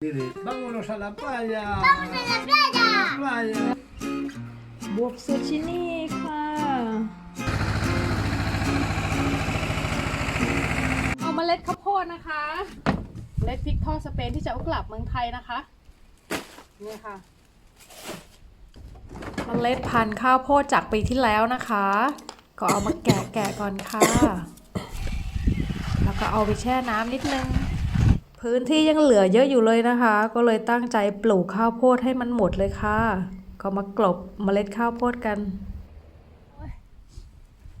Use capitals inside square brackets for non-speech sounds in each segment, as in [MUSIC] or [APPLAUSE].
Dile, vámonos a la playa. ¡Vamos a la playa! playa. บวบซูชินี่ค่ะ เอาเมล็ดข้าวโพดนะคะเมล็ดพริกทอดสเปนที่จะเอากลับเมืองไทยนะคะ นี่ค่ะเมล็ดพันธุ์ข้าวโพดจากปีที่แล้วนะคะ ก็เอามาแกะแกะก่อนค่ะ แล้วก็เอาไปแช่น้ำนิดนึง พื้นที่ยังเหลือเยอะอยู่เลยนะคะ ก็เลยตั้งใจปลูกข้าวโพดให้มันหมดเลยค่ะ ก็มากลบเมล็ดข้าวโพดกัน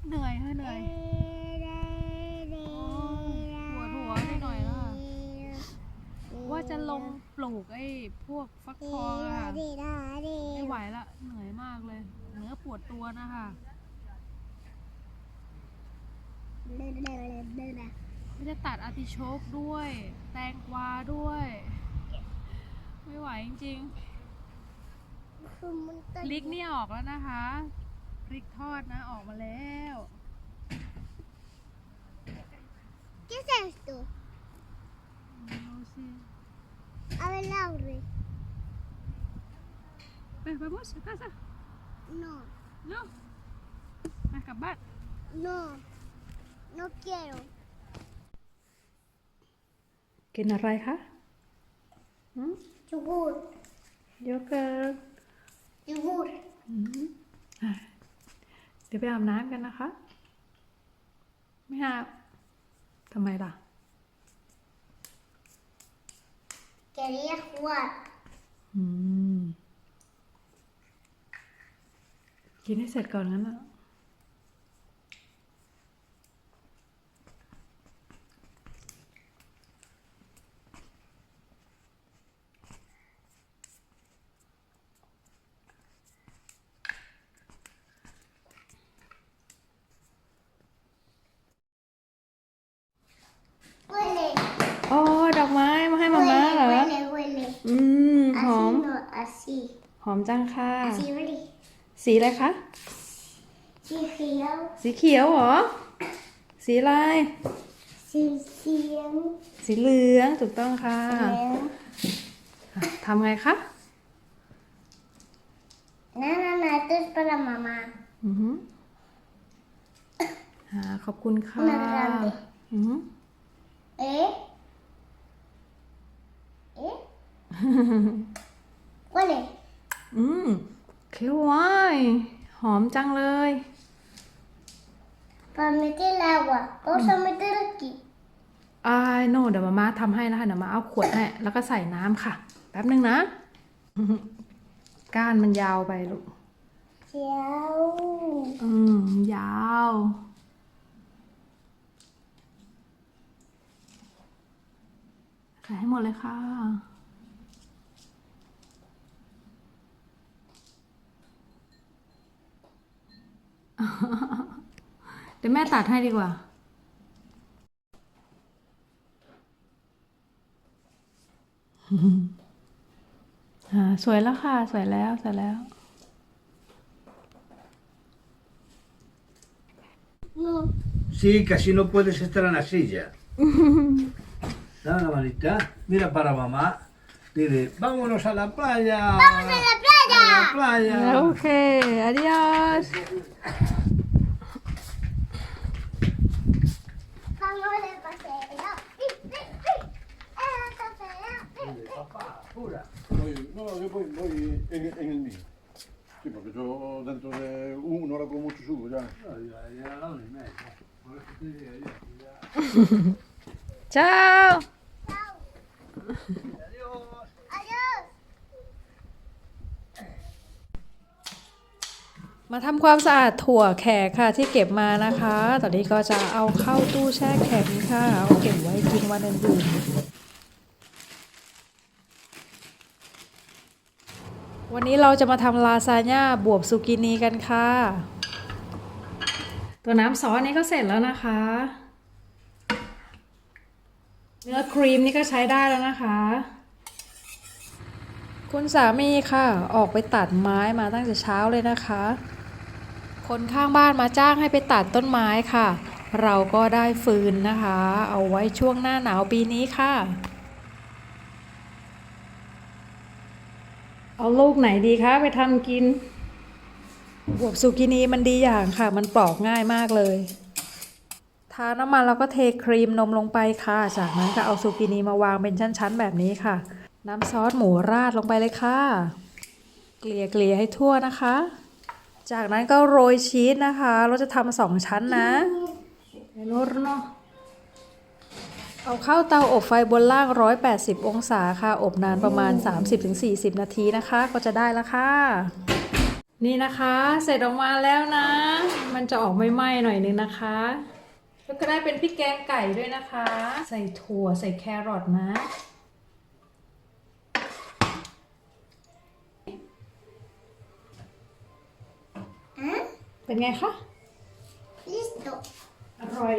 เหนื่อยค่ะเหนื่อยปวดหัวนิดหน่อยนะคะว่าจะลงปลูกไอ้พวกฟักทองอะค่ะไม่ไหวละเหนื่อยมากเลย เนื้อปวดตัวนะคะ ไม่จะตัดอาร์ติโชกด้วย แตงกวาด้วย ไม่ไหวจริงๆพริกนี่ออกแล้วนะคะพริกทอดนะออกมาแล้ว ¿Qué es esto? ดูสิ A ver, Laure. ไปไปบอสก้าซะ No, เนาะไปกลับบ้าน no. No quiero. กินอะไรคะ Yogur. โยเกิร์ต Yogur. เดี๋ยวไปอาบน้ำกันนะคะ ไม่อาบทำไมล่ะ Quería jugar. อืม กินให้เสร็จก่อนงั้นนะโอ้ดอกไม้มาให้มาม่าเหรอ Huele, huele. อืม หอ Así ม no, así. ห อมจังค่ะ Así, huele. สีอะไรคะ Sí, giro. สีเขียวเหรอ สีอะไร Sí, sí. สีเหลืองถูกต้องค่ะ Bien. ทำไงคะ No, no, no, esto es para mamá. อือหืออ่าขอบคุณค่ะ Una grande. อือหือ ¿Eh? ¿Eh? Huele. อืม เขียวไวายหอมจังเลย Para meter el agua. Vamos a meter aquí. อ่าโน่เดี๋ยวมาม่าทำให้นะคะเดี๋ยวมาเอาขวดให้ แล้วก็ใส่น้ำค่ะ แป๊บนึงนะอื้อหือก้านมันยาวไปลูก Chao. อืม ยาว ใส่ให้หมดเลยค่ะ เดี๋ยวแม่ตัดให้ดีกว่า อ่าสวยแล้วค่ะ สวยแล้ว สวยแล้ว No. [LAUGHS] Sí, que así no puedes estar en la silla. [LAUGHS] Dame la manita. Mira para mamá. Dile, vámonos a la playa. ¡Vamos a la playa! A la playa. โอเค adiós Voy en, en el mío. Sí, porque yo dentro de una hora como mucho subo ya. No, ya, ya a la una y media. Por eso te digo yo, ya. เจ้า Adiós. Adiós. มาทำความสะอาดถั่วแขกค่ะที่เก็บมานะคะ ตอนนี้ก็จะเอาเข้าตู้แช่แข็งค่ะ เอาเก็บไว้กินวันอื่น วันนี้เราจะมาทำลาซาญ่าบวบซูกินีกันค่ะ ตัวน้ำซอสนี้ก็เสร็จแล้วนะคะ เนื้อครีมนี่ก็ใช้ได้แล้วนะคะ คุณสามีค่ะ ออกไปตัดไม้มาตั้งแต่เช้าเลยนะคะ คนข้างบ้านมาจ้างให้ไปตัดต้นไม้ค่ะ เราก็ได้ฟืนนะคะ เอาไว้ช่วงหน้าหนาวปีนี้ค่ะ เอาลูกไหนดีคะไปทำกินบวบซูกินีมันดีอย่างค่ะ มันปอกง่ายมากเลยทาน้ำมันแล้วก็เทครีมนมลงไปค่ะ จากนั้นก็เอาซูกินีมาวางเป็นชั้นๆแบบนี้ค่ะ น้ำซอสหมูราดลงไปเลยค่ะ เกลี่ยเกลี่ยให้ทั่วนะคะ จากนั้นก็โรยชีสนะคะ เราจะทำสองชั้นนะเนโรโน เอาเข้าเตาอบไฟบนล่าง 180 องศาค่ะ อบนานประมาณ 30-40 นาทีนะคะ ก็จะได้แล้วค่ะ นี่นะคะ เสร็จออกมาแล้วนะ มันจะออกไม่ไหม้หน่อยนึงนะคะ แล้วก็ได้เป็นพริกแกงไก่ด้วยนะคะ ใส่ถั่วใส่แครอทนะ Ah, เป็นไงคะ listo. อร่อย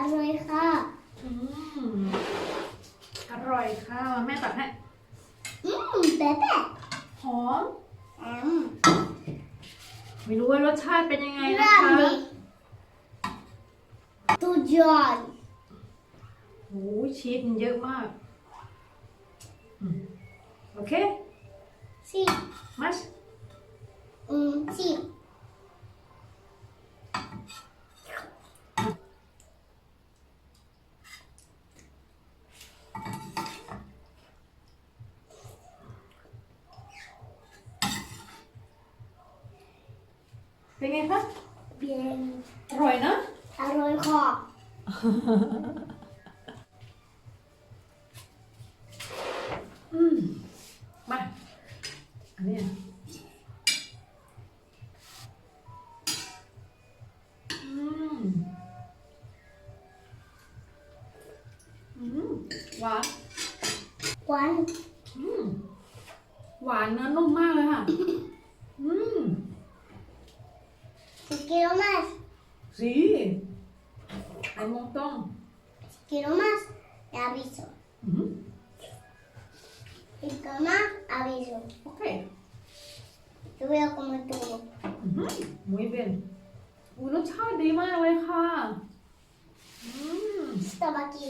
Arroy ja. อื มอร่อยค่ะ แม่ตัดให้ Mmm, Pepe. หอม Mmm. ไม่รู้ว่ารสชาติเป็นยังไงนะคะ Grande. Tu John. โอ้ยชีสมันเยอะมากอืมโอเค Sí. มัช Mm, sí. เป็นไงคะ Bien. อร่อยนะ Arroy ja. อืม มา อันนี้อะอืม อืม หวาน Juan. อืม หวานเนื้อนุ่มมากเลยค่ะ อืม Si quiero más. สีไอ้มงต้อง Si quiero más, te aviso. อืม Si quiero más, aviso. โอเค Yo voy a comer todo. อือหือ muy bien อุ้ยรสชาติดีมากเลยค่ะอืม Estaba aquí.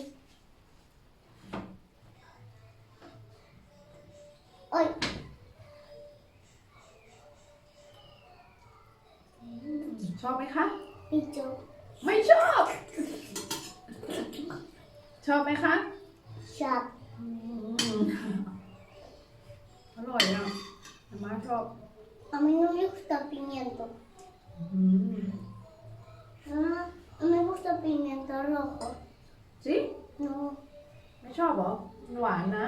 ชอบไหมคะ Y yo. ไม่ชอบ ชอบไหมคะ Shop. อืมอร่อยอะอามาชอบ A mí no me gusta el pimiento. อืม Ah, no me gusta el pimiento rojo. จิ No. ไม่ชอบเหรอหวานนะ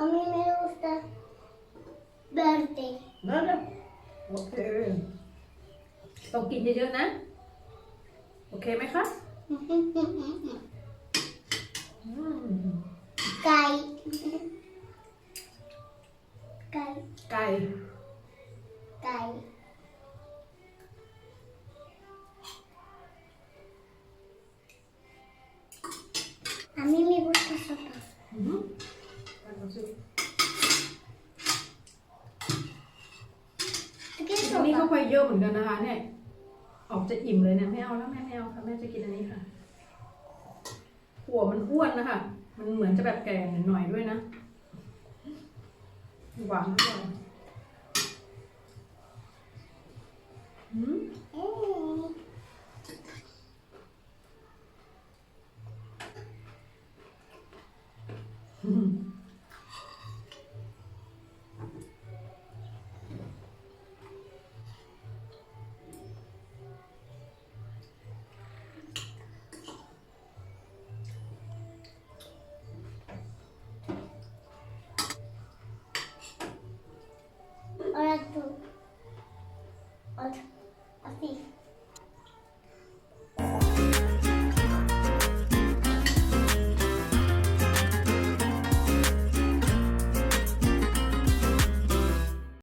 A mí me gusta verde. นั่นนะโอเค ต้องกินเยอะๆนะ โอเคไหมคะอืม Kai. Kai. ไก่ Kai. A mí me gusta sopa. อืมไปก่อนสิ ¿Tú quieres อันนี้ก็ sopa? ไปเยอะเหมือนกันนะคะเนี่ยออก จะอิ่มเลยเนี่ยไม่เอาแล้วแม่ไม่เอาค่ะแม่จะกินอันนี้ค่ะหัวมันอ้วนนะคะ มันเหมือนจะแบบแก่หน่อยด้วยนะหวานอร่อยอืมอืม